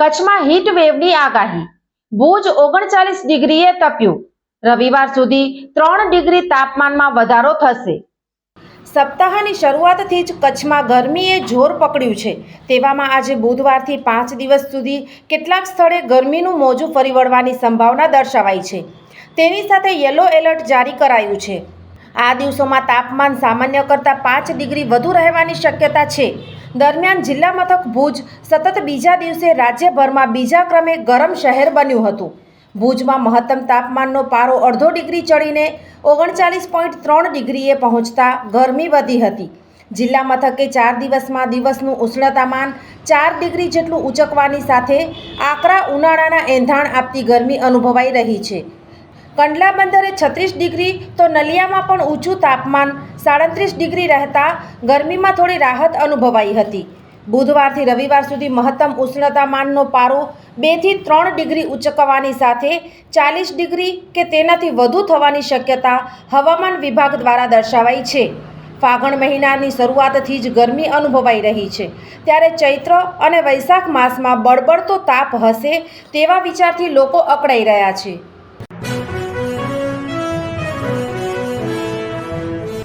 કચ્છમાં હીટ વેવની આગાહી. ભુજ ઓગણચાલીસ ડિગ્રીએ તપ્યું. રવિવાર સુધી ત્રણ ડિગ્રી તાપમાનમાં વધારો થશે. સપ્તાહની શરૂઆતથી જ કચ્છમાં ગરમીએ જોર પકડ્યું છે. તેવામાં આજે બુધવારથી પાંચ દિવસ સુધી કેટલાક સ્થળે ગરમીનું મોજું ફરી વળવાની સંભાવના દર્શાવાઈ છે. તેની સાથે યલો એલર્ટ જારી કરાયું છે. આ દિવસોમાં તાપમાન સામાન્ય કરતાં પાંચ ડિગ્રી વધુ રહેવાની શક્યતા છે. દરમિયાન જિલ્લા મથક ભુજ સતત બીજા દિવસે રાજ્યભરમાં બીજા ક્રમે ગરમ શહેર બન્યું હતું. ભુજમાં મહત્તમ તાપમાનનો પારો અડધો ડિગ્રી ચડીને ઓગણચાલીસ પોઈન્ટ ત્રણ ડિગ્રીએ પહોંચતા ગરમી વધી હતી. જિલ્લા મથકે ચાર દિવસમાં દિવસનું ઉષ્ણતામાન ચાર ડિગ્રી જેટલું ઉચકવાની સાથે આકરા ઉનાળાના એંધાણ આપતી ગરમી અનુભવાઈ રહી છે. કંડલા બંદરે છત્રીસ ડિગ્રી તો નલિયામાં પણ ઊંચું તાપમાન સાડત્રીસ ડિગ્રી રહેતા ગરમીમાં થોડી રાહત અનુભવાઈ હતી. બુધવારથી રવિવાર સુધી મહત્તમ ઉષ્ણતામાનનો પારો બેથી ત્રણ ડિગ્રી ઉચકવાની સાથે ચાલીસ ડિગ્રી કે તેનાથી વધુ થવાની શક્યતા હવામાન વિભાગ દ્વારા દર્શાવાઈ છે. ફાગણ મહિનાની શરૂઆતથી જ ગરમી અનુભવાઈ રહી છે. ત્યારે ચૈત્ર અને વૈશાખ માસમાં બળબડતો તાપ હશે તેવા વિચારથી લોકો અકળાઈ રહ્યા છે.